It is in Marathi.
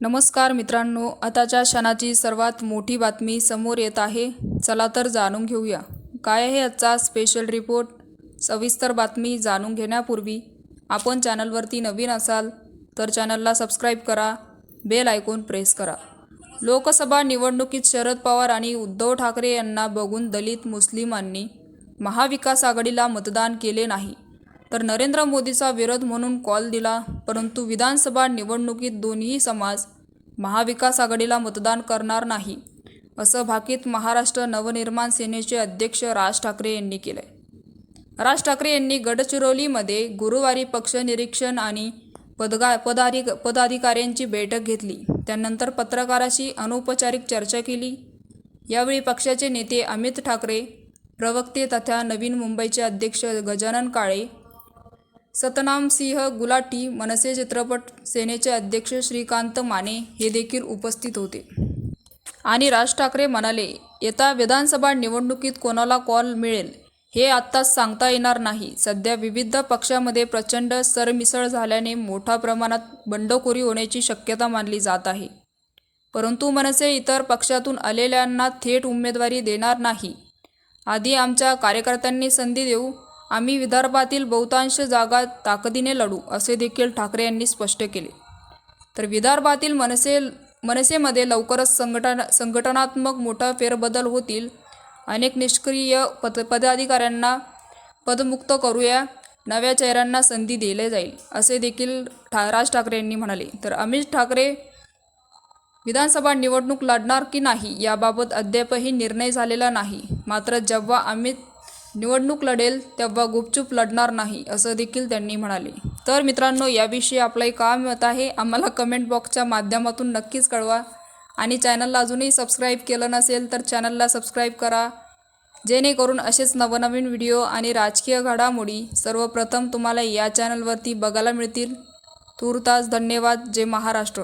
नमस्कार मित्रांनो आताच्या क्षणाची सर्वात मोठी बातमी समोर येत आहे. चला तर जाणून घेऊया. काय आहे आजचा स्पेशल रिपोर्ट सविस्तर बातमी जाणून घेण्यापूर्वी आपण चॅनलवरती नवीन असाल तर चॅनलला सबस्क्राईब करा बेल आयकॉन प्रेस करा. लोकसभा निवडणुकीत शरद पवार आणि उद्धव ठाकरे यांना बघून दलित मुस्लिमांनी महाविकास आघाडीला मतदान केले नाही. तर नरेंद्र मोदीचा विरोध म्हणून कॉल दिला परंतु विधानसभा निवडणुकीत दोन्ही समाज महाविकास आघाडीला मतदान करणार नाही असं भाकीत महाराष्ट्र नवनिर्माण सेनेचे अध्यक्ष राज ठाकरे यांनी केलंय. राज ठाकरे यांनी गडचिरोलीमध्ये गुरुवारी पक्ष निरीक्षण आणि पदगा पदाधिक पदाधिकाऱ्यांची बैठक घेतली. त्यानंतर पत्रकाराशी अनौपचारिक चर्चा केली. यावेळी पक्षाचे नेते अमित ठाकरे प्रवक्ते तथा नवीन मुंबईचे अध्यक्ष गजानन काळे सतनामसिंह गुलाटी मनसे चित्रपट सेनेचे अध्यक्ष श्रीकांत माने हे देखील उपस्थित होते. आणि राज ठाकरे म्हणाले येत्या विधानसभा निवडणुकीत कोणाला कॉल मिळेल हे आत्ताच सांगता येणार नाही. सध्या विविध पक्षामध्ये प्रचंड सरमिसळ झाल्याने मोठ्या प्रमाणात बंडखोरी होण्याची शक्यता मानली जात आहे. परंतु मनसे इतर पक्षातून आलेल्यांना थेट उमेदवारी देणार नाही. आधी आमच्या कार्यकर्त्यांनी संधी देऊ आम्ही विदर्भातील बहुतांश जागा ताकदीने लढू असे देखील ठाकरे यांनी स्पष्ट केले. तर विदर्भातील मनसे मनसेमध्ये लवकरच संघटना संघटनात्मक मोठा फेरबदल होतील. अनेक निष्क्रिय पद पदाधिकाऱ्यांना पदमुक्त करूया नव्या चेहऱ्यांना संधी दिली जाईल असे देखील ठा राज ठाकरे यांनी म्हणाले. तर अमित ठाकरे विधानसभा निवडणूक लढणार की नाही याबाबत अद्यापही निर्णय झालेला नाही. मात्र जेव्हा अमित निवडणूक लढेल तेव्हा गुपचूप लढणार नाही असं देखील त्यांनी म्हणाले. तर मित्रांनो याविषयी आपलं काय मत आहे आम्हाला कमेंट बॉक्सच्या माध्यमातून नक्कीच कळवा. आणि चॅनलला अजूनही सबस्क्राईब केलं नसेल तर चॅनलला सबस्क्राईब करा. जेणेकरून असेच नवनवीन व्हिडिओ आणि राजकीय घडामोडी सर्वप्रथम तुम्हाला या चॅनलवरती बघायला मिळतील. तूर्तास धन्यवाद. जय महाराष्ट्र.